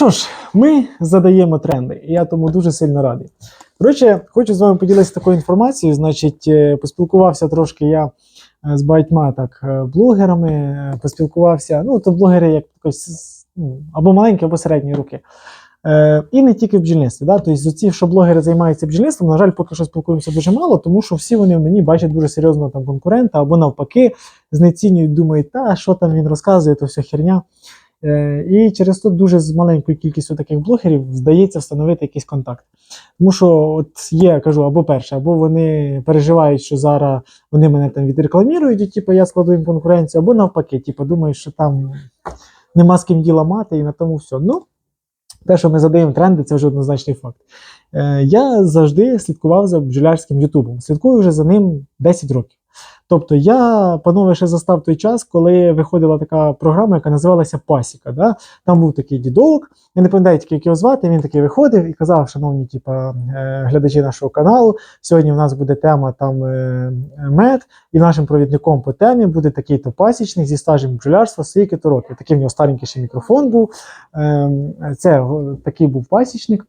Що ж, ми задаємо тренди, і я тому дуже сильно радий. Коротше, хочу з вами поділитися такою інформацією. Значить, е, поспілкувався трошки я е, з багатьма так е, блогерами, поспілкувався. Ну, то блогери як ну, або маленькі, або середні руки. Е, і не тільки в бджільництві. Да? Тобто, ці, що блогери займаються бджільництвом, на жаль, поки що спілкуємося дуже мало, тому що всі вони в мені бачать дуже серйозного там конкурента, або навпаки, знецінюють, думають, та що там він розказує, то все херня. Е, і через то дуже з маленькою кількістю таких блогерів вдається встановити якийсь контакт. Тому що от є, кажу, або перше, або вони переживають, що зараз вони мене там відрекламірують, і типу, я складу їм конкуренцію, або навпаки, типу, думають, що там нема з ким діла мати, і на тому все. Ну, те, що ми задаємо тренди, це вже однозначний факт. Е, я завжди слідкував за бджолярським Ютубом. Слідкую вже за ним 10 років. Тобто я, панове, ще застав той час, коли виходила така програма, яка називалася Пасіка. Да? Там був такий дідок, я не пам'ятаю, тільки, як його звати. Він такий виходив і казав, шановні типа, е, глядачі нашого каналу, сьогодні в нас буде тема там е, мед, і нашим провідником по темі буде такий-то пасічник зі стажем бджолярства, скільки-то років. Такий в нього старенький ще мікрофон був. Е, Це такий був пасічник.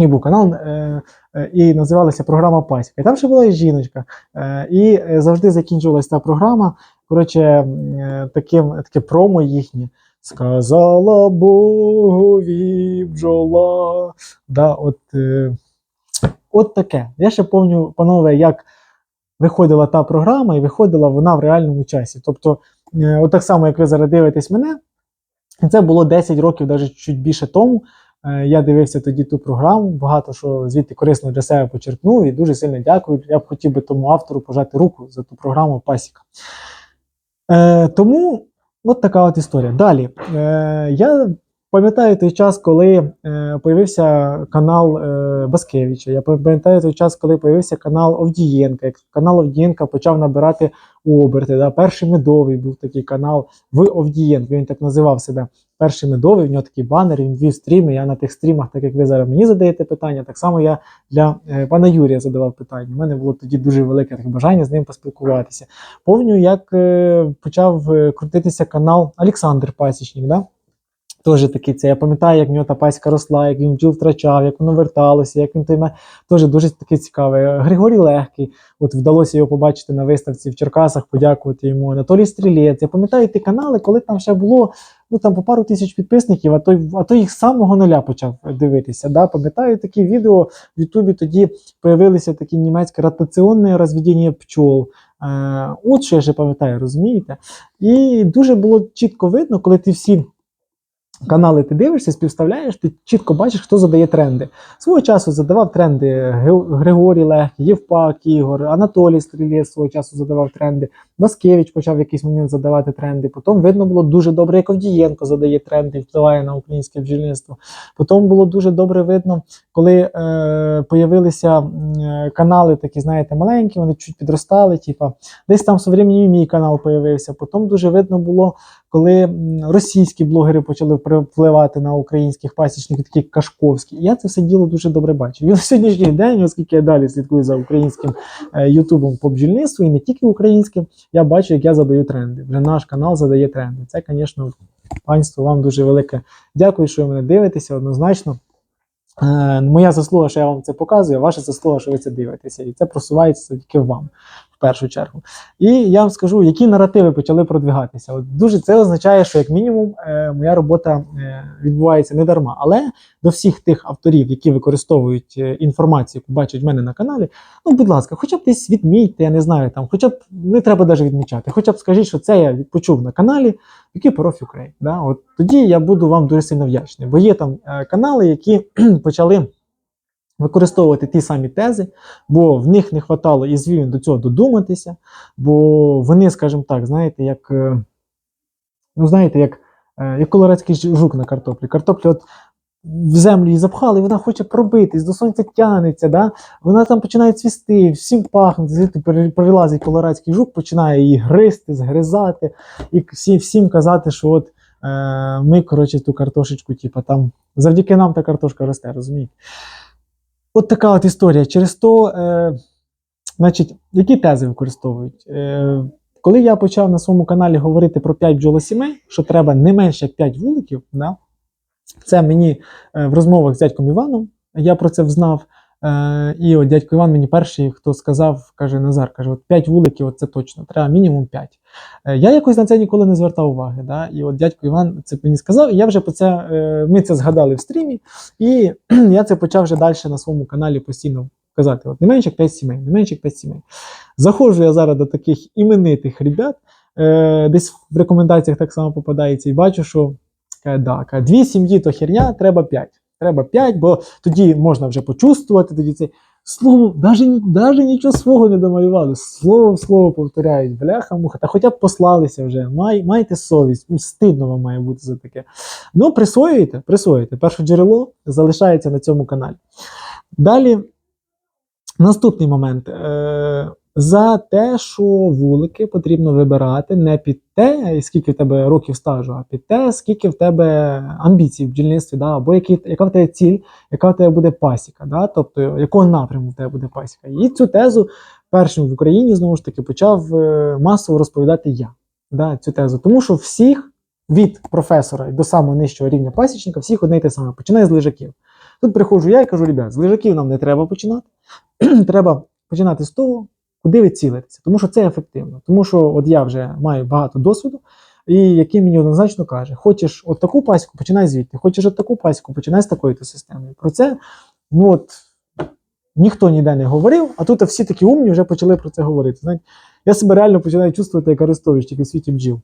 І був канал, е, е, і називалася програма Пасіка. І там ще була і жіночка. Е, і завжди закінчувалася та програма. Коротше, таким, таке промо їхнє. Сказала Богові бджола. Да, от, е, от таке. Я ще пам'ятаю, панове, як виходила та програма, і виходила вона в реальному часі. Тобто, е, от так само, як ви зараз дивитесь мене, це було 10 років, навіть чуть більше тому. Е, Я дивився тоді ту програму, багато що звідти корисно для себе почерпнув і дуже сильно дякую. Я б хотів би тому автору пожати руку за ту програму Пасіка. Е, тому от така от історія. Далі. Е, я пам'ятаю той час, коли е, появився канал е, Баскевича. Я пам'ятаю той час, коли появився канал Овдієнка. Як канал Овдієнка почав набирати оберти. Да? Перший медовий був такий канал в Овдієнку. Він так називав себе. Перший медовий, в нього такий банер, він вів стріми. Я на тих стрімах, так як ви зараз мені задаєте питання, так само я для е, пана Юрія задавав питання. У мене було тоді дуже велике таке бажання з ним поспілкуватися. Помню, як е, почав е, крутитися канал Олександр Пасічник. Да? Теж такий це. Я пам'ятаю, як в нього та паська росла, як він бджіл втрачав, як воно верталося, як він той теж дуже таке цікаве. Григорій Легкий, от вдалося його побачити на виставці в Черкасах, подякувати йому. Анатолій Стрілець. Я пам'ятаю ті канали, коли там ще було ну там по пару тисяч підписників, а то, а то їх самого нуля почав дивитися. Да? Пам'ятаю такі відео в Ютубі тоді появилися такі німецьке ротаційне розведення пчол. Е, от що я ще пам'ятаю, розумієте? І дуже було чітко видно, коли ти всі канали ти дивишся, співставляєш, ти чітко бачиш, хто задає тренди. Свого часу задавав тренди Григорій Легкий, Євпак Ігор, Анатолій Стрілець свого часу задавав тренди. Баскевич почав в якийсь момент задавати тренди. Потім видно було дуже добре, як Овдієнко задає тренди і впливає на українське бджільництво. Потім було дуже добре видно, коли е, появилися е, канали такі, знаєте, маленькі, вони чуть підростали. Типа, десь там временем мій канал появився. Потім дуже видно було, коли російські блогери почали впливати на українських пасічників, такі Кашковські. І я це все діло дуже добре бачив. І на сьогоднішній день, оскільки я далі слідкую за українським е, Ютубом по бджільництву, і не тільки українським, я бачу, як я задаю тренди. Вже наш канал задає тренди. Це, звісно, панство, вам дуже велике дякую, що ви мене дивитеся однозначно. Е, моя заслуга, що я вам це показую, ваша заслуга, що ви це дивитеся. І це просувається тільки вам першу чергу. І я вам скажу, які наративи почали продвигатися. От дуже це означає, що як мінімум е, моя робота е, відбувається не дарма. Але до всіх тих авторів, які використовують е, інформацію, яку бачать в мене на каналі, ну, будь ласка, хоча б десь відмітьте, я не знаю, там, хоча б не треба навіть відмічати, хоча б скажіть, що це я почув на каналі, який Поров Ukraine. Да? От тоді я буду вам дуже сильно вдячний. Бо є там е, канали, які почали використовувати ті самі тези, бо в них не вистачало і звів до цього додуматися, бо вони, скажімо так, знаєте, як, е, ну, знаєте, як, е, як колорадський жук на картоплі. Картоплю от в землю її запхали, і вона хоче пробитись, до сонця тягнеться, да? вона там починає цвісти, всім пахнути, звідти перелазить колорадський жук, починає її гризти, згризати, і всі, всім казати, що от е, ми, коротше, ту картошечку, типу, там, завдяки нам та картошка росте, розумієте? От така от історія. Через то, е, значить, які тези використовують? Е, коли я почав на своєму каналі говорити про 5 бджолосімей, що треба не менше як 5 вуликів, да, Це мені е, в розмовах з дядьком Іваном, я про це взнав. Е, і от дядько Іван мені перший, хто сказав, каже Назар, каже, от 5 вуликів, от це точно, треба мінімум 5. Е, я якось на це ніколи не звертав уваги. Да? І от дядько Іван це мені сказав, і я вже про це, е, ми це згадали в стрімі, і я це почав вже далі на своєму каналі постійно казати: от не менше як 5 сімей, не менше як 5 сімей. Заходжу я зараз до таких іменитих ребят, е, десь в рекомендаціях так само попадається, і бачу, що каже, да, дві сім'ї то херня, треба 5. Треба 5, бо тоді можна вже почувствувати, тоді це слово, навіть, навіть нічого свого не домалювали. Слово в слово повторяють, бляха муха, та хоча б послалися вже, май, майте совість, ну, стидно вам має бути за таке. Ну, присвоюєте, присвоюєте. Перше джерело залишається на цьому каналі. Далі, наступний момент. Е, за те, що вулики потрібно вибирати не під те, скільки в тебе років стажу, а під те, скільки в тебе амбіцій в бджільництві, да, або які, яка в тебе ціль, яка в тебе буде пасіка, да, тобто якого напряму в тебе буде пасіка. І цю тезу першим в Україні знову ж таки почав е, масово розповідати я. Да, цю тезу. Тому що всіх від професора до самого нижчого рівня пасічника, всіх одне й те саме, починає з лежаків. Тут приходжу я і кажу, ребят, з лежаків нам не треба починати. треба починати з того, куди ви цілитеся, тому що це ефективно. Тому що от я вже маю багато досвіду, і який мені однозначно каже: хочеш от таку пасіку, починай звідти, хочеш от таку пасіку, починай з такої то системи. Про це ну от ніхто ніде не говорив, а тут всі такі умні вже почали про це говорити. Знаєте, я себе реально починаю чувствувати як Арестович, тільки в світі бджіл.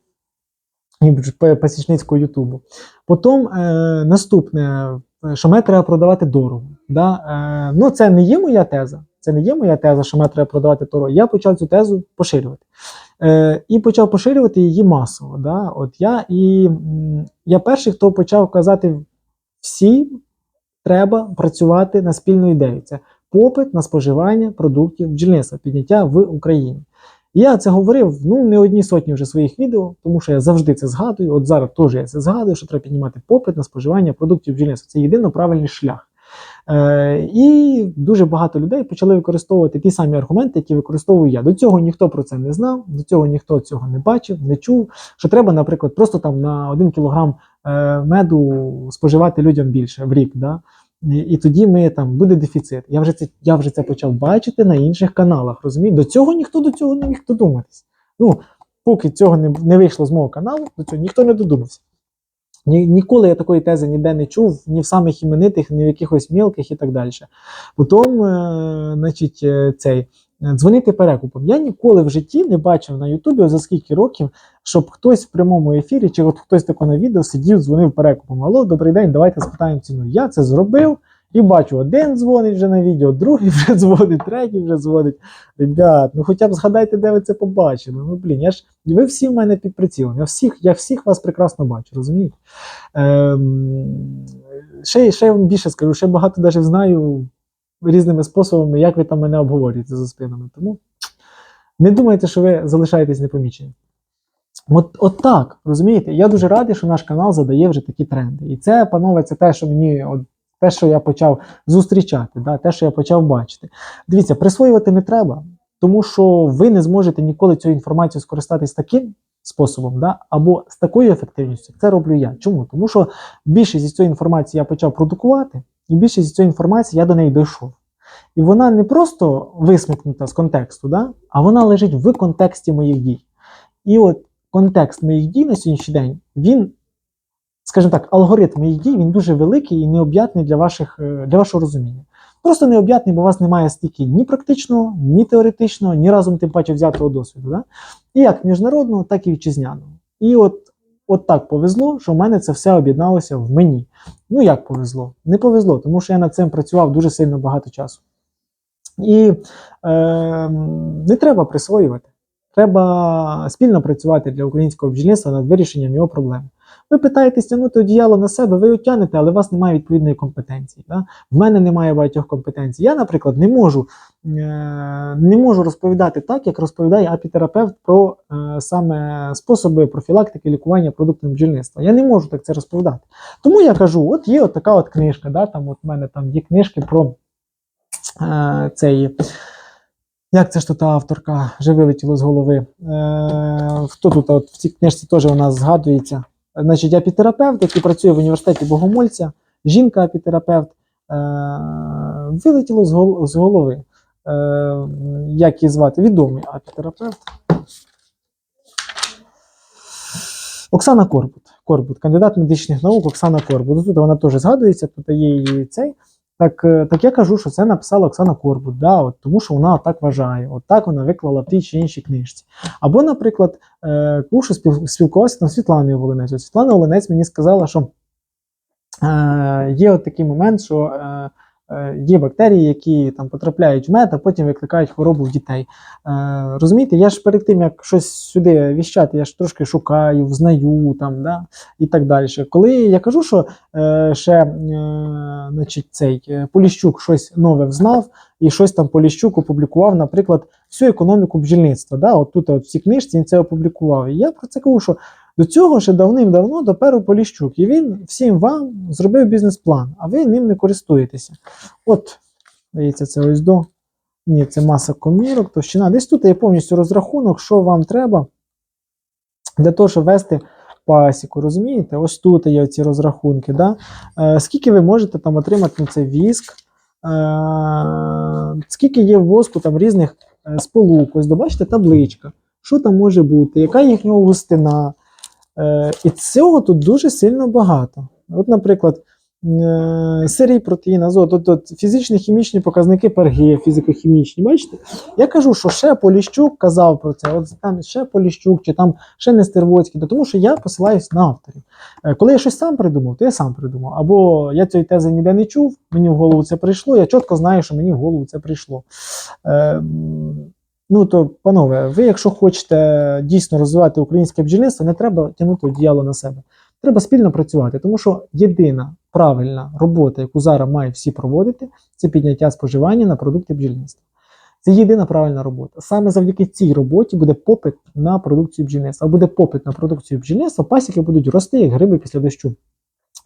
І пасічницького Ютубу. Потім е, наступне, що мене треба продавати дорого. Да? Е, ну, це не є моя теза. Це не є моя теза, що мене треба продавати дорого. Я почав цю тезу поширювати. Е, і почав поширювати її масово. Да? От я і я перший, хто почав казати всім треба працювати на спільну ідею. Це попит на споживання продуктів бджільництва, підняття в Україні. Я це говорив ну не одні сотні вже своїх відео, тому що я завжди це згадую. От зараз теж я це згадую, що треба піднімати попит на споживання продуктів бджільництва. Це єдино правильний шлях. Е, і дуже багато людей почали використовувати ті самі аргументи, які використовую я. До цього ніхто про це не знав, до цього ніхто цього не бачив, не чув. Що треба, наприклад, просто там на один кілограм е, меду споживати людям більше в рік. Да? І, і тоді ми там буде дефіцит. Я вже це я вже це почав бачити на інших каналах. розумієте? До цього ніхто до цього не міг додуматись. Ну, поки цього не, не вийшло з мого каналу, до цього ніхто не додумався. Ні, ніколи я такої тези ніде не чув, ні в самих іменитих, ні в якихось мілких і так далі. Потім, е, значить, е, цей. е, Дзвонити перекупом. Я ніколи в житті не бачив на Ютубі за скільки років, щоб хтось в прямому ефірі, чи от хтось тако на відео сидів, дзвонив перекупом. Алло, добрий день, давайте спитаємо ціну. Я це зробив і бачу, один дзвонить вже на відео, другий вже дзвонить, третій вже дзвонить. Ребят, ну хоча б згадайте, де ви це побачили. Ну блін, я ж ви всі в мене під прицілом. Я всіх, я всіх вас прекрасно бачу, розумієте? Ем, ще, ще я вам більше скажу, ще багато навіть знаю різними способами, як ви там мене обговорюєте за спинами. Тому не думайте, що ви залишаєтесь непомічені. От, от так, розумієте? Я дуже радий, що наш канал задає вже такі тренди. І це, панове, це те, що мені, от, те, що я почав зустрічати, да, те, що я почав бачити. Дивіться, присвоювати не треба, тому що ви не зможете ніколи цю інформацію скористатись таким способом, да, або з такою ефективністю. Це роблю я. Чому? Тому що більшість із цієї інформації я почав продукувати, і більшість із цієї інформації я до неї дійшов. І вона не просто висмикнута з контексту, да, а вона лежить в контексті моїх дій. І от контекст моїх дій на сьогоднішній день, він, скажімо так, алгоритм моїх дій, він дуже великий і необ'ятний для, ваших, е, для вашого розуміння. Просто необ'ятний, бо у вас немає стільки ні практичного, ні теоретичного, ні разом тим паче взятого досвіду. Да? І як міжнародного, так і вітчизняного. І от, от так повезло, що в мене це все об'єдналося в мені. Ну як повезло? Не повезло, тому що я над цим працював дуже сильно багато часу. І е, не треба присвоювати. Треба спільно працювати для українського бджільництва над вирішенням його проблем. Ви питаєтесь тягнути одіяло на себе, ви тягнете, але у вас немає відповідної компетенції. Да? В мене немає багатьох компетенцій. Я, наприклад, не можу е, не можу розповідати так, як розповідає апітерапевт про е, саме способи профілактики лікування продуктами бджільництва. Я не можу так це розповідати. Тому я кажу: от є от така от книжка. Да? Там от в мене там є книжки про е, цей. Як це ж тут та авторка вже вилетіло з голови? Е, хто тут от в цій книжці теж нас згадується? Значить, апітерапевт, який працює в університеті Богомольця, жінка апітерапевт, е, вилетіло з, голови. Е, як її звати? Відомий апітерапевт. Оксана Корбут. Корбут, кандидат медичних наук Оксана Корбут. Тут вона теж згадується, тут є її цей. Так, е, так я кажу, що це написала Оксана Корбут, да, от, тому що вона так вважає. От так вона виклала в тій чи іншій книжці. Або, наприклад, е, Куша спілкувався там Світланою Волинець. Світлана Волинець мені сказала, що е, є от такий момент, що е, є бактерії, які там потрапляють в мед, а потім викликають хворобу в дітей. Е, розумієте, я ж перед тим, як щось сюди віщати, я ж трошки шукаю, взнаю там, да, і так далі. Коли я кажу, що е, ще е, значить, цей е, Поліщук щось нове взнав, і щось там Поліщук опублікував, наприклад, всю економіку бджільництва. Да? От тут от в цій книжці він це опублікував. І я про це кажу, що до цього ще давним-давно доперу Поліщук. І він всім вам зробив бізнес-план, а ви ним не користуєтеся. От, здається, це ось до. Ні, це маса комірок, товщина. Десь тут є повністю розрахунок, що вам треба для того, щоб вести пасіку. Розумієте? Ось тут є ці розрахунки. Да? Е, скільки ви можете там отримати на це віск, е, скільки є воску там різних е, сполук. Ось добачите табличка. Що там може бути, яка їхня густина. Е, і цього тут дуже сильно багато. От, наприклад, е, серій протеїн, азот, от, от фізичні хімічні показники перги, фізико-хімічні. Бачите? Я кажу, що ще Поліщук казав про це, от там ще Поліщук, чи там ще Нестервоцький, то тому що я посилаюсь на авторів. Е, Коли я щось сам придумав, то я сам придумав. Або я цієї тези ніде не чув, мені в голову це прийшло, я чітко знаю, що мені в голову це прийшло. Е, м, Ну то, панове, ви, якщо хочете дійсно розвивати українське бджільництво, не треба тягнути одіяло на себе. Треба спільно працювати, тому що єдина правильна робота, яку зараз мають всі проводити, це підняття споживання на продукти бджільництва. Це єдина правильна робота. Саме завдяки цій роботі буде попит на продукцію бджільництва. А буде попит на продукцію бджільництва, пасіки будуть рости, як гриби після дощу.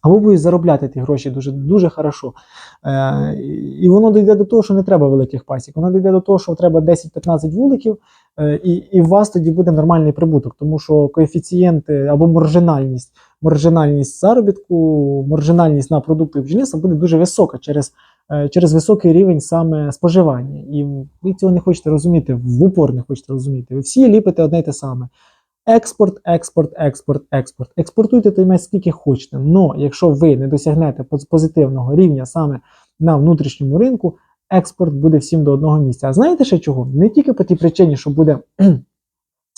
Або будуть заробляти ті гроші дуже дуже хорошо. Е, і воно дійде до того, що не треба великих пасік. Воно дійде до того, що треба 10-15 вуликів, е, і, і у вас тоді буде нормальний прибуток, тому що коефіцієнти або маржинальність, маржинальність заробітку, маржинальність на продукти бджільництва буде дуже висока через, е, через високий рівень саме споживання. І ви цього не хочете розуміти, в упор не хочете розуміти. Ви всі ліпите одне й те саме. Експорт, експорт, експорт, експорт. Експортуйте той мед скільки хочете. Но якщо ви не досягнете позитивного рівня саме на внутрішньому ринку, експорт буде всім до одного місця. А знаєте ще чого? Не тільки по тій причині, що буде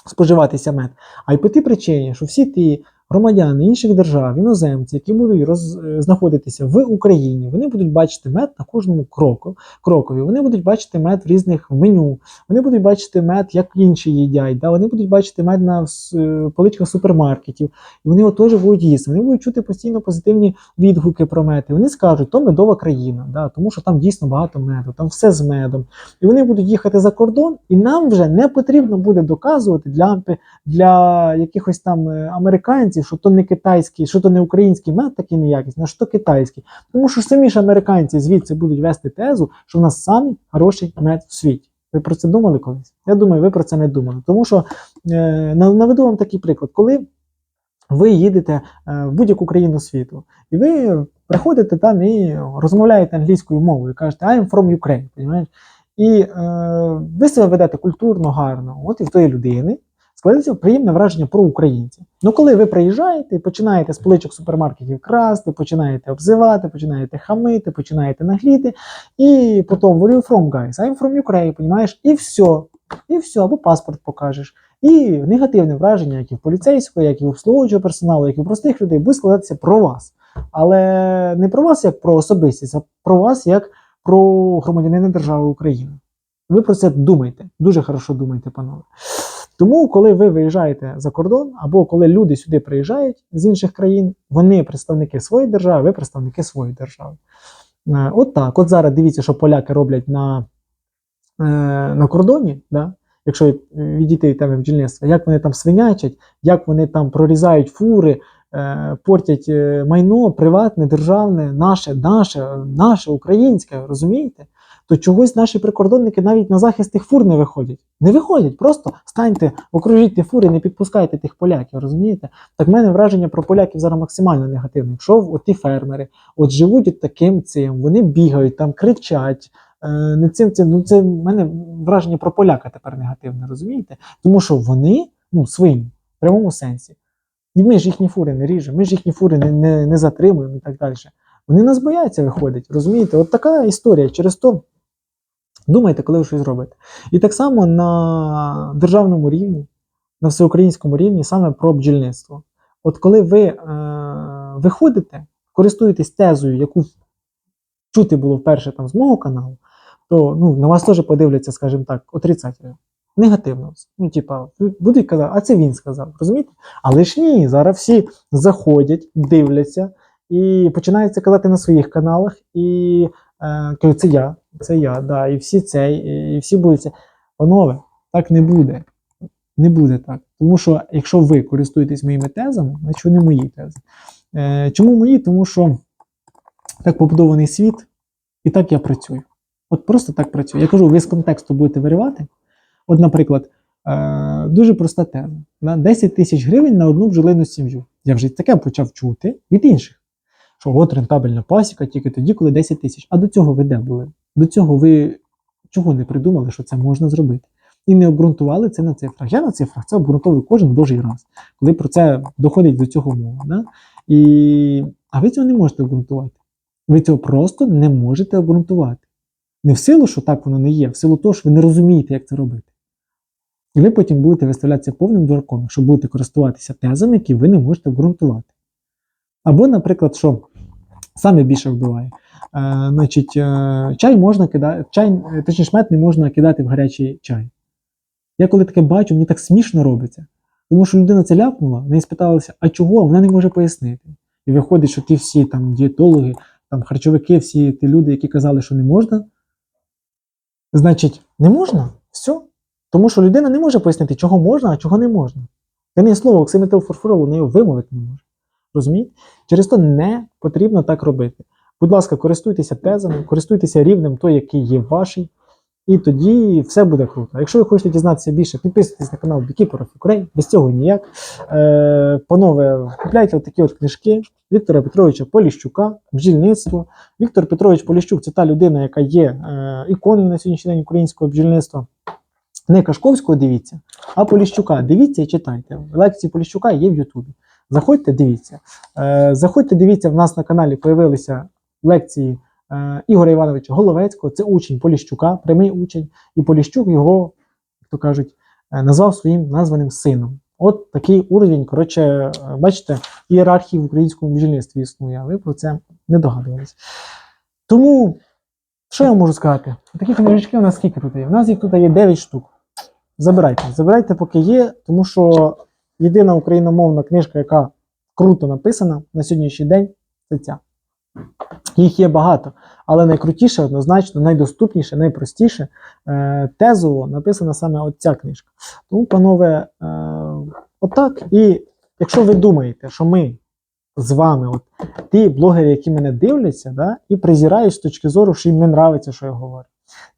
споживатися мед, а й по тій причині, що всі ті громадяни інших держав, іноземці, які будуть роз, е, знаходитися в Україні, вони будуть бачити мед на кожному кроку, крокові. Вони будуть бачити мед в різних меню, вони будуть бачити мед, як інші їдять. Да? Вони будуть бачити мед на е, поличках супермаркетів, і вони його теж будуть їсти. Вони будуть чути постійно позитивні відгуки про мед. І вони скажуть, то медова країна, да? тому що там дійсно багато меду, там все з медом. І вони будуть їхати за кордон, і нам вже не потрібно буде доказувати для, для якихось там е, що то не китайський, що то не український мед такий неякісний, а що то китайський. Тому що самі ж американці звідси будуть вести тезу, що в нас самий хороший мед в світі. Ви про це думали колись? Я думаю, ви про це не думали. Тому що е, наведу вам такий приклад, коли ви їдете е, в будь-яку країну світу, і ви приходите там і розмовляєте англійською мовою, кажете I'm from Ukraine, понімаєш? І е, ви себе ведете культурно, гарно, от і в тої людини складеться приємне враження про українців. Ну, коли ви приїжджаєте починаєте з поличок супермаркетів красти, починаєте обзивати, починаєте хамити, починаєте нагліти, і потім where you from, guys? I'm from Ukraine, понімаєш? І все. І все, або паспорт покажеш. І негативне враження, як і в поліцейського, як і в обслуговуючого персоналу, як і в простих людей, буде складатися про вас. Але не про вас як про особистість, а про вас як про громадянина держави України. Ви про це думайте, дуже хорошо думайте, панове. Тому, коли ви виїжджаєте за кордон, або коли люди сюди приїжджають з інших країн, вони представники своєї держави, ви представники своєї держави. Е, От так. От зараз дивіться, що поляки роблять на, е, на кордоні, да? якщо відійти від теми бджільництва, як вони там свинячать, як вони там прорізають фури, е, портять е, майно приватне, державне, наше, наше, наше, українське, розумієте? То чогось наші прикордонники навіть на захист тих фур не виходять. Не виходять, просто станьте, окружіть ті фури, не підпускайте тих поляків, розумієте? Так в мене враження про поляків зараз максимально негативне. Якщо от фермери от живуть от таким цим, вони бігають, там кричать. е, Не цим, цим, ну це в мене враження про поляка тепер негативне, розумієте? Тому що вони ну, своїм, в прямому сенсі. Ми ж їхні фури не ріжемо, ми ж їхні фури не, не, не затримуємо і так далі. Вони нас бояться виходить, розумієте? От така історія. Через то думайте, коли ви щось робите. І так само на державному рівні, на всеукраїнському рівні, саме про бджільництво. От коли ви е, виходите, користуєтесь тезою, яку чути було вперше там з мого каналу, то ну, на вас теж подивляться, скажімо так, отрицательно. Негативно. Ну, типа, будуть казати, а це він сказав, розумієте? Але ж ні, зараз всі заходять, дивляться і починають це казати на своїх каналах, і е, це я, це я, да, і всі це, і, і всі будуть це. Панове, так не буде. Не буде так. Тому що якщо ви користуєтесь моїми тезами, значить вони мої тези. Е, чому мої? Тому що так побудований світ, і так я працюю. От просто так працюю. Я кажу, ви з контексту будете виривати. От, наприклад, е, дуже проста теза. На 10 тисяч гривень на одну бджолину сім'ю. Я вже таке почав чути від інших. Що от рентабельна пасіка тільки тоді, коли 10 тисяч. А до цього ви де були? До цього ви чого не придумали, що це можна зробити? І не обґрунтували це на цифрах. Я на цифрах це обґрунтовую кожен божий раз, коли про це доходить до цього мова. Да? І... А ви цього не можете обґрунтувати. Ви цього просто не можете обґрунтувати. Не в силу, що так воно не є, в силу того, що ви не розумієте, як це робити. І ви потім будете виставлятися повним дураком, якщо будете користуватися тезами, які ви не можете обґрунтувати. Або, наприклад, що саме більше вбиває. Е, значить, е, чай можна кидати, чай, е, точніше, мед не можна кидати в гарячий чай. Я коли таке бачу, мені так смішно робиться. Тому що людина це ляпнула, в неї спиталася, а чого, вона не може пояснити. І виходить, що ті всі там дієтологи, там харчовики, всі ті люди, які казали, що не можна. Значить, не можна? Все. Тому що людина не може пояснити, чого можна, а чого не можна. Одне слово, оксиметилфорфурову нею вимовити не може. Розумієте? Через то не потрібно так робити. Будь ласка, користуйтеся тезами, користуйтеся рівнем той, який є ваший, і тоді все буде круто. Якщо ви хочете дізнатися більше, підписуйтесь на канал Beekeeper of Ukraine, без цього ніяк. Е, панове, купляйте такі от книжки Віктора Петровича Поліщука, бджільництво. Віктор Петрович Поліщук це та людина, яка є е, іконою на сьогоднішній день українського бджільництва. Не Кашковського дивіться, а Поліщука. Дивіться і читайте. Лекції Поліщука є в Ютубі. Заходьте, дивіться. Е, заходьте, дивіться, в нас на каналі появилися лекції е, Ігоря Івановича Головецького, це учень Поліщука, прямий учень, і Поліщук його, як то кажуть, е, назвав своїм названим сином. От такий уровень, коротше, е, бачите, ієрархії в українському бджільництві існує, а ви про це не догадувались. Тому, що я можу сказати? Такі книжечки у нас скільки тут є? У нас їх тут є 9 штук. Забирайте, забирайте, поки є, тому що єдина україномовна книжка, яка круто написана на сьогоднішній день, це ця. Їх є багато, але найкрутіше, однозначно, найдоступніше, найпростіше е, тезово написана саме от ця книжка. Тому, панове, е, отак. І якщо ви думаєте, що ми з вами, от ті блогери, які мене дивляться, да, і презирають з точки зору, що їм не нравиться, що я говорю.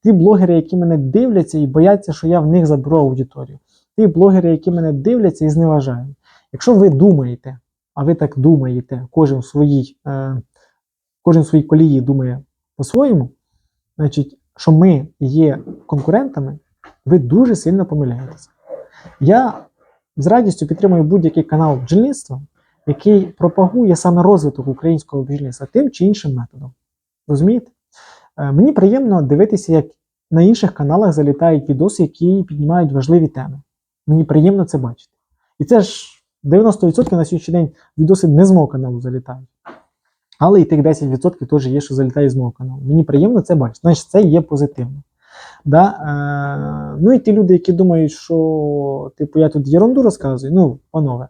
Ті блогери, які мене дивляться і бояться, що я в них заберу аудиторію. Ті блогери, які мене дивляться і зневажають. Якщо ви думаєте, а ви так думаєте, кожен в своїй, е, кожен в своїй колії думає по-своєму, значить, що ми є конкурентами, ви дуже сильно помиляєтеся. Я з радістю підтримую будь-який канал бджільництва, який пропагує саме розвиток українського бджільництва тим чи іншим методом. Розумієте? Е, Мені приємно дивитися, як на інших каналах залітають відоси, які піднімають важливі теми. Мені приємно це бачити. І це ж 90% на сьогоднішній день відоси не з мого каналу залітають. Але і тих 10% теж є, що залітає з мого каналу. Мені приємно це бачити. Значить, це є позитивно. Да? Е, ну і ті люди, які думають, що типу, я тут єрунду розказую, ну, панове,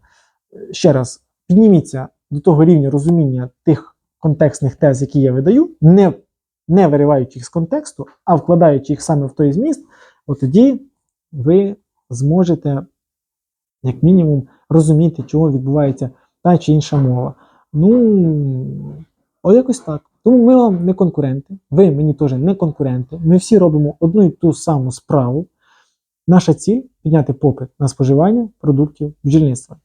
ще раз, підніміться до того рівня розуміння тих контекстних тез, які я видаю, не, не вириваючи їх з контексту, а вкладаючи їх саме в той зміст, от тоді ви зможете, як мінімум, розуміти, чого відбувається та чи інша мова. Ну, о, якось так. Тому ми вам не конкуренти, ви мені теж не конкуренти. Ми всі робимо одну і ту саму справу. Наша ціль підняти попит на споживання продуктів бджільництва.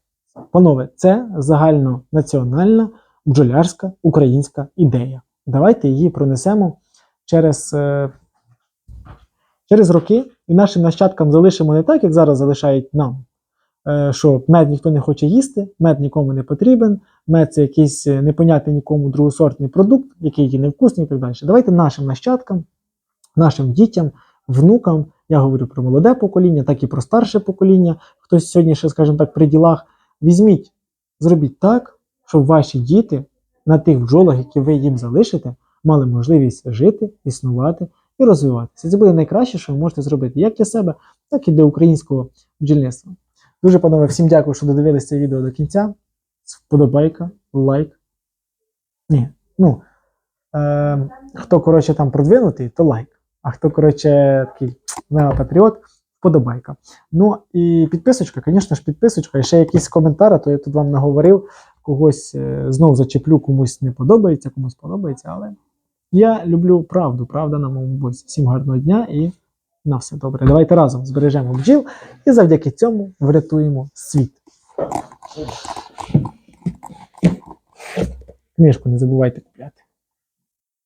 Панове, це загальнонаціональна бджолярська українська ідея. Давайте її пронесемо через, е, через роки і нашим нащадкам залишимо не так, як зараз залишають нам. Е, Що мед ніхто не хоче їсти, мед нікому не потрібен, мед це якийсь е, непонятний нікому другосортний продукт, який є невкусний і так далі. Давайте нашим нащадкам, нашим дітям, внукам, я говорю про молоде покоління, так і про старше покоління, хтось сьогодні ще, скажімо так, при ділах, візьміть, зробіть так, щоб ваші діти на тих бджолах, які ви їм залишите, мали можливість жити, існувати і розвиватися. Це буде найкраще, що ви можете зробити як для себе, так і для українського бджільництва. Дуже, панове, всім дякую, що додивилися це відео до кінця. Вподобайка, лайк. Ні, ну, е, хто, коротше, там продвинутий, то лайк. А хто, коротше, такий мега-патріот, вподобайка. Ну і підписочка, звісно ж, підписочка. І ще якісь коментарі, то я тут вам наговорив, когось е, знов зачеплю, комусь не подобається, комусь подобається, але я люблю правду, правда на моєму боці. Всім гарного дня і на все добре. Давайте разом збережемо бджіл і завдяки цьому врятуємо світ. Книжку не забувайте купляти.